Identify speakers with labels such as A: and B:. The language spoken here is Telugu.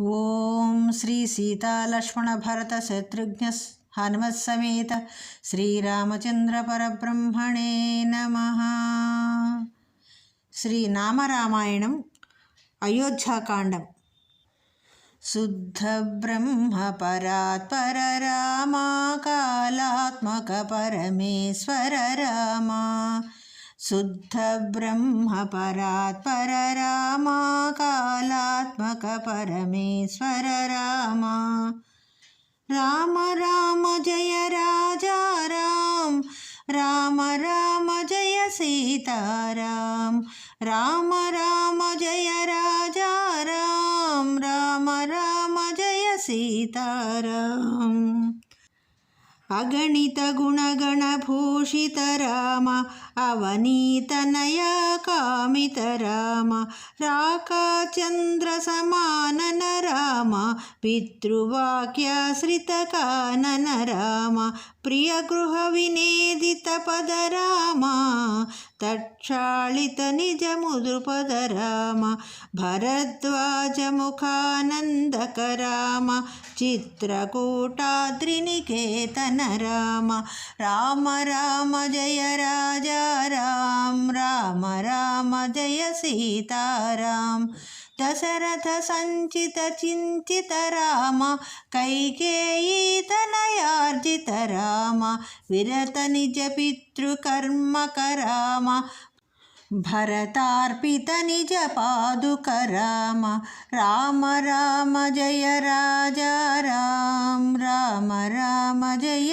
A: ఓం శ్రీ సీతాలక్ష్మణ భరత శత్రుఘ్న హనుమత్సమేత శ్రీరామచంద్ర పరబ్రహ్మణే నమ శ్రీనామరామాయణం అయోధ్యాకాండం. శుద్ధ బ్రహ్మ పరాత్పర రామా కాళాత్మక పరమేశ్వర రామా. శుద్ధ బ్రహ్మ పరాత్పర రామా కాళాత్మక పరమేశ్వర రామా రామ రామ జయ రాజా రామ్ రామ రామ జయ సీతారాం రామ రామ జయ రాజా రామ్ अगणितगुणगणभूषित राम अवनीतनय कामितराम राकाचन्द्रसमान రామ అవనీతనయ రామ రాకా పితృవాక్యాశ్రిత కానన రామ ప్రియ గృహ వినేదిత పద రామ తక్షాళిత నిజ ముద్రుపద రామ భరద్వాజ ముఖానందక రామ చిత్రకూటాద్రినికేతన రామ రామ రామ జయ రామ రామ జయ సీతారాం దశరథ సంచిత చింతిత రామ కైకేయీతనయార్జిత రామ విరత నిజ పితృకర్మక రామ భరతార్పిత నిజ పాదుక రామ రామ రామ జయ రాజా రామ్ రామ రామ జయ